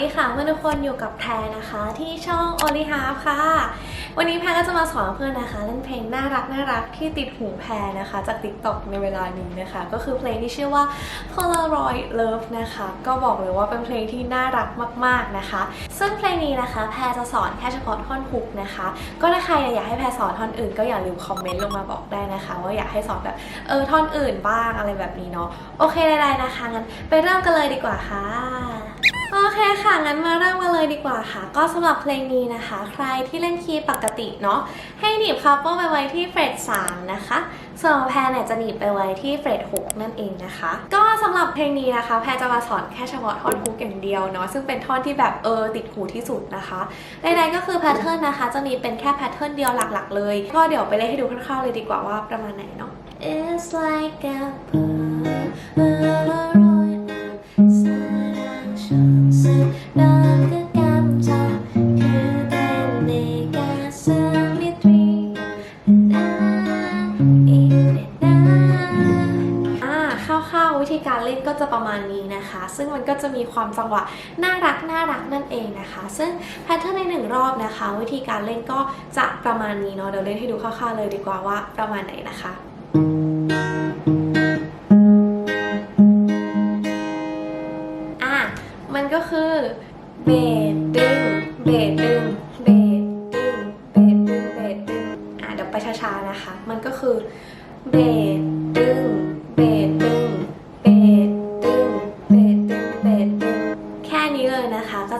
ดีค่ะเพื่อนทุกคนอยู่กับแพรนะคะ ที่ช่อง o l i h a r p ค่ะ วันนี้แพรก็จะมาสอนเพื่อนนะคะเล่นเพลงน่ารักน่ารักที่ติดหูแพรนะคะ จาก TikTok ในเวลานี้นะคะ ก็คือเพลงที่ชื่อว่า Polaroid Love นะคะ ก็บอกเลยว่าเป็นเพลงที่น่ารักมากๆนะคะ ซึ่งเพลงนี้นะคะ แพรจะสอนแค่เฉพาะท่อนฮุกนะคะ ก็ถ้าใครอยากให้แพรสอนท่อนอื่นก็อย่าลืมคอมเมนต์ลงมาบอกได้นะคะ ว่าอยากให้สอนแบบเออท่อนอื่นบ้างอะไรแบบนี้เนาะโอเคได้ๆนะคะงั้นไปเริ่มกันเลยดีกว่าค่ะโอเคค่ะงั้นมาเริ่มกันเลยดีกว่าค่ะ ก็สำหรับเพลงนี้นะคะ ใครที่เล่นคีย์ปกติเนาะให้หนีบคัพเปิลไปไว้ที่เฟรต3นะคะ ส่วนแพรเนี่ยจะหนีบไปไว้ที่เฟรต6นั่นเองนะคะ ก็สำหรับเพลงนี้นะคะ แพรจะมาสอนแค่เฉพาะท่อนฮุกอย่างเดียวเนาะซึ่งเป็นท่อนที่แบบเออติดหูที่สุดนะคะใดๆก็คือแพทเทิร์นนะคะ จะมีเป็นแค่แพทเทิร์นเดียวหลักๆ เลย ก็เดี๋ยวไปเล่นให้ดูคร่าวๆเลยดีกว่าว่าประมาณไหนเนาะ It's like a ล่ก็จะประมาณนี้นะคะ ซึ่งมันก็จะมีความจังหวะน่ารักน่ารักนั่นเองนะคะ ซึ่งแพทเทิร์นในหนึ่งรอบนะคะ วิธีการเล่นก็จะประมาณนี้เนาะเดี๋ยวเล่นให้ดูคร่าวๆเลยดีกว่าว่าประมาณไหนนะคะ อะ มันก็คือเบสดึงเบสดึงเบสดึงเบสดึงเบสดึงอะเดี๋ยวไปช้าๆนะคะ มันก็คือเบด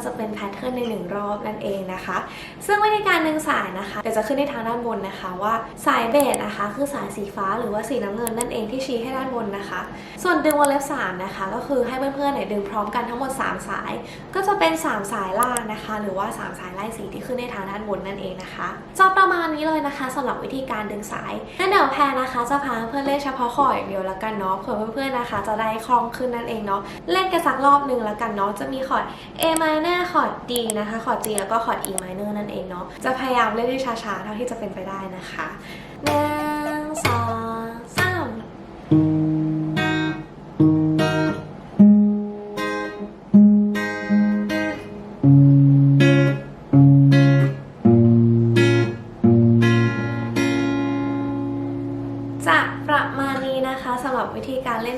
จะเป็นแพทเทิร์นในหนึ่งรอบนั่นเองนะคะ ซึ่งวิธีการดึงสายนะคะเดี๋ยวจะขึ้นในทางด้านบนนะคะว่าสายเบสนะคะ คือสายสีฟ้าหรือว่าสีน้ำเงินนั่นเองที่ชี้ให้ด้านบนนะคะ ส่วนดึงวงเล็บ3นะคะก็คือให้เพื่อนๆเนี่ยดึงพร้อมกันทั้งหมด 3 สาย ก็จะเป็น 3 สายล่างนะคะ หรือว่า 3 สายไล่สีที่ขึ้นในทางด้านบนนั่นเองนะคะจะประมาณนี้เลยนะคะสำหรับวิธีการดึงสายงั้นเดี๋ยวแพรนะคะ จะพาเพื่อนเล่นเฉพาะคออย่างเดียวแล้วกันเนาะเผื่อเพื่อนๆนะคะ จะได้คล่องขึ้นนั่นเองเนาะเล่นกันสักรอบหนึ่งแล้วกันเนาะจะมีคอร์ด A minor คอร์ดดีนะคะ คอร์ดจีแล้วก็คอร์ด E minor นั่นเองเนาะ จะพยายามเล่นให้ช้าๆ เท่าที่จะเป็นไปได้นะคะหนึ่งสอง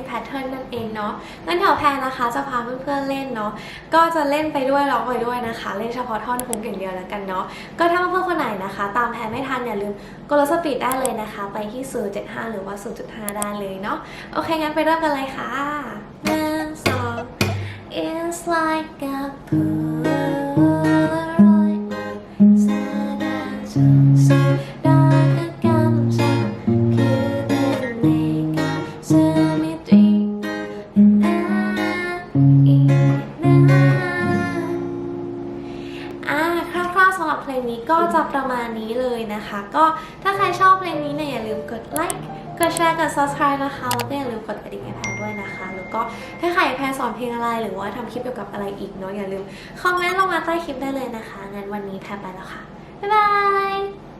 แพทเทิร์นนั่นเองเนาะงั้นแถวแพรนะคะจะพาเพื่อนๆเล่นเนาะก็จะเล่นไปด้วยร้องไปด้วยนะคะ เล่นเฉพาะท่อนฮุกอย่างเดียวแล้วกันเนาะก็ถ้าเพื่อนๆคนไหนนะคะ ตามแพรไม่ทันอย่าลืมกดลดสปีดได้เลยนะคะ ไปที่ 0.75 หรือว่า 0.5 ได้เลยเนาะโอเคงั้นไปเริ่มกันเลยค่ะหนึ่งสอง It's like a pool ลงนี้ก็จะประมาณนี้เลยนะคะ ก็ถ้าใครชอบเพลงนี้เนี่ยอย่าลืมกดไลค์กดแชร์กด subscribe นะคะแล้วก็อย่าลืมกดกระดิ่งให้แพรด้วยนะคะ แล้วก็ถ้าใครแพรสอนเพลงอะไรหรือว่าทำคลิปเกี่ยวกับอะไรอีกเนาะอย่าลืมคอมเมนต์ลงมาใต้คลิปได้เลยนะคะงั้นวันนี้แพรไปแล้วค่ะบ๊ายบาย